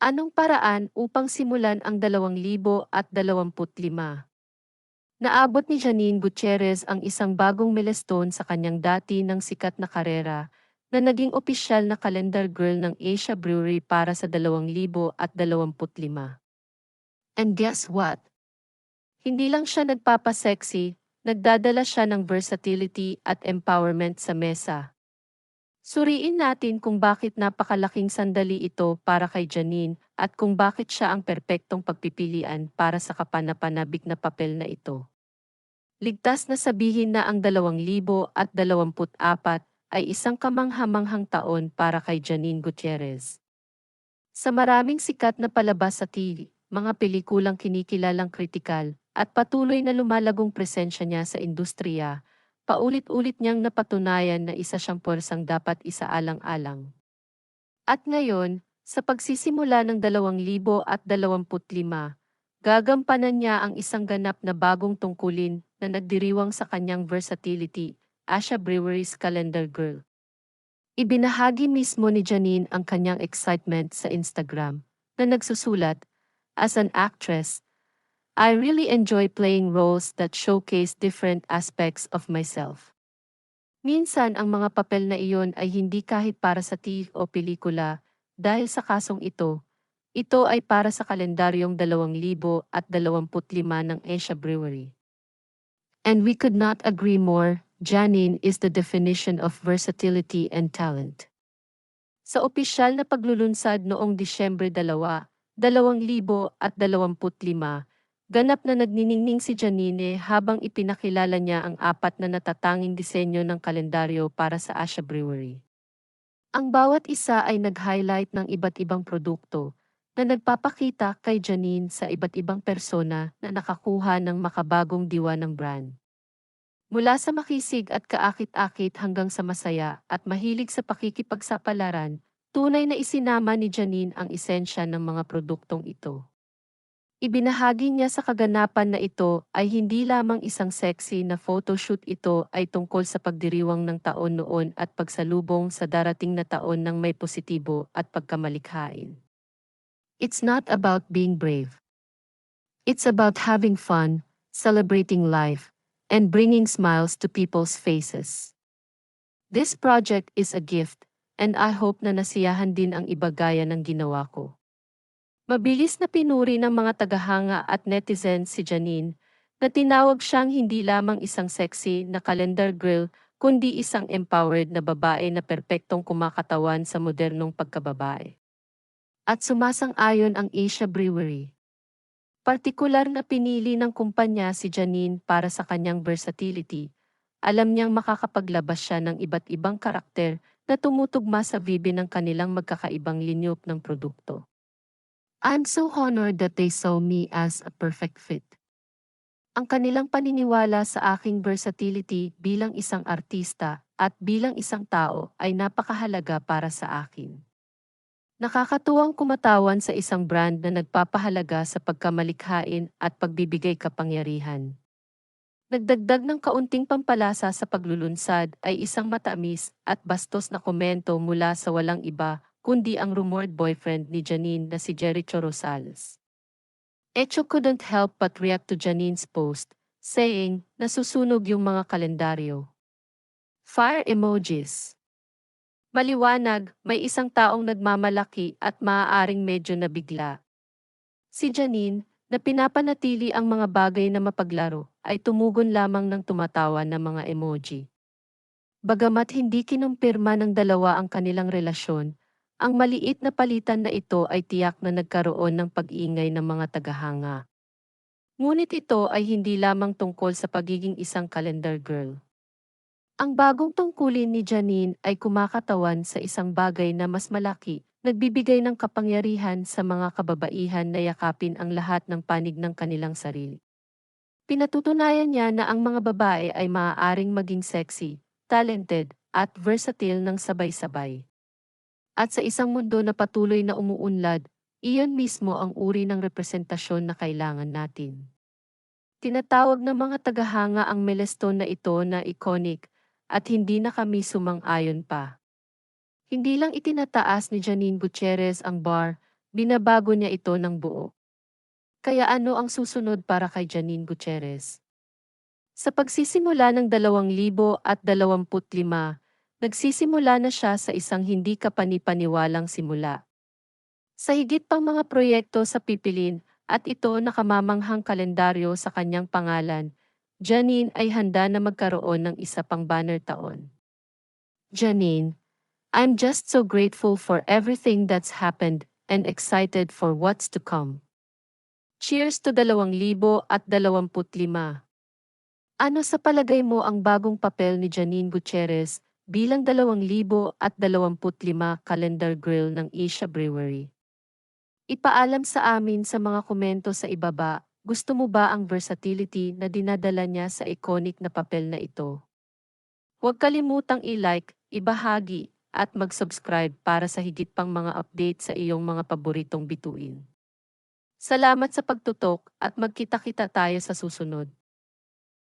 Anong paraan upang simulan ang 2025? Naabot ni Janine Gutierrez ang isang bagong milestone sa kanyang dati ng sikat na karera na naging opisyal na calendar girl ng Asia Brewery para sa 2025. And guess what? Hindi lang siya nagpapasexy, nagdadala siya ng versatility at empowerment sa mesa. Suriin natin kung bakit napakalaking sandali ito para kay Janine at kung bakit siya ang perpektong pagpipilian para sa kapanapanabik na papel na ito. Ligtas na sabihin na ang 2024 ay isang kamanghamanghang taon para kay Janine Gutierrez. Sa maraming sikat na palabas sa TV, mga pelikulang kinikilalang kritikal, at patuloy na lumalagong presensya niya sa industriya, Paulit-ulit niyang napatunayan na isa siyang puwersang dapat isaalang-alang. At ngayon, sa pagsisimula ng 2025, gagampanan niya ang isang ganap na bagong tungkulin na nagdiriwang sa kanyang versatility, Asha Brewery's Calendar Girl. Ibinahagi mismo ni Janine ang kanyang excitement sa Instagram na nagsusulat, As an actress, I really enjoy playing roles that showcase different aspects of myself. Minsan ang mga papel na iyon ay hindi kahit para sa TV o pelikula, dahil sa kasong ito, ito ay para sa kalendaryong 2025 ng Asia Brewery. And we could not agree more, Janine is the definition of versatility and talent. Sa opisyal na paglulunsad noong Disyembre 2, 2025, Ganap na nagniningning si Janine habang ipinakilala niya ang apat na natatanging disenyo ng kalendaryo para sa Asha Brewery. Ang bawat isa ay nag-highlight ng iba't ibang produkto na nagpapakita kay Janine sa iba't ibang persona na nakakuha ng makabagong diwa ng brand. Mula sa makisig at kaakit-akit hanggang sa masaya at mahilig sa pakikipagsapalaran, tunay na isinama ni Janine ang esensya ng mga produktong ito. Ibinahagi niya sa kaganapan na ito ay hindi lamang isang sexy na photoshoot ito ay tungkol sa pagdiriwang ng taon noon at pagsalubong sa darating na taon ng may positibo at pagkamalikhain. It's not about being brave. It's about having fun, celebrating life, and bringing smiles to people's faces. This project is a gift, and I hope na nasiyahan din ang iba gaya ng ginawa ko. Mabilis na pinuri ng mga tagahanga at netizens si Janine, na tinawag siyang hindi lamang isang sexy na calendar girl, kundi isang empowered na babae na perpektong kumakatawan sa modernong pagkababae. At sumasang-ayon ang Asia Brewery. Partikular na pinili ng kumpanya si Janine para sa kanyang versatility. Alam niyang makakapaglabas siya ng iba't ibang karakter na tumutugma sa vibe ng kanilang magkakaibang linyop ng produkto. I'm so honored that they saw me as a perfect fit. Ang kanilang paniniwala sa aking versatility bilang isang artista at bilang isang tao ay napakahalaga para sa akin. Nakakatuwang kumatawan sa isang brand na nagpapahalaga sa pagkamalikhain at pagbibigay kapangyarihan. Nagdagdag ng kaunting pampalasa sa paglulunsad ay isang matamis at bastos na komento mula sa walang iba kundi ang rumored boyfriend ni Janine na si Jericho Rosales. Echo couldn't help but react to Janine's post, saying, nasusunog yung mga kalendaryo. Fire emojis. Maliwanag, may isang taong nagmamalaki at maaaring medyo nabigla. Si Janine, na pinapanatili ang mga bagay na mapaglaro, ay tumugon lamang ng tumatawa ng mga emoji. Bagamat hindi kinumpirma ng dalawa ang kanilang relasyon, ang maliit na palitan na ito ay tiyak na nagkaroon ng pag-ingay ng mga tagahanga. Ngunit ito ay hindi lamang tungkol sa pagiging isang calendar girl. Ang bagong tungkulin ni Janine ay kumakatawan sa isang bagay na mas malaki, nagbibigay ng kapangyarihan sa mga kababaihan na yakapin ang lahat ng panig ng kanilang sarili. Pinatutunayan niya na ang mga babae ay maaaring maging sexy, talented, at versatile ng sabay-sabay. At sa isang mundo na patuloy na umuunlad, iyon mismo ang uri ng representasyon na kailangan natin. Tinatawag ng mga tagahanga ang milestone na ito na iconic at hindi na kami sumang-ayon pa. Hindi lang itinataas ni Janine Gutierrez ang bar, Binabago niya ito ng buo. Kaya ano ang susunod para kay Janine Gutierrez? Sa pagsisimula ng 2025, nagsisimula na siya sa isang hindi kapanipaniwalang simula. Sa higit pang mga proyekto sa pipilin at ito nakamamanghang kalendaryo sa kanyang pangalan, Janine ay handa na magkaroon ng isa pang banner taon. Janine, I'm just so grateful for everything that's happened and excited for what's to come. Cheers to 2025! Ano sa palagay mo ang bagong papel ni Janine Gutierrez bilang 2025 calendar grill ng Asia Brewery? Ipaalam sa amin sa mga komento sa ibaba, gusto mo ba ang versatility na dinadala niya sa iconic na papel na ito? Huwag kalimutang i-like, ibahagi, at mag-subscribe para sa higit pang mga update sa iyong mga paboritong bituin. Salamat sa pagtutok at magkita-kita tayo sa susunod.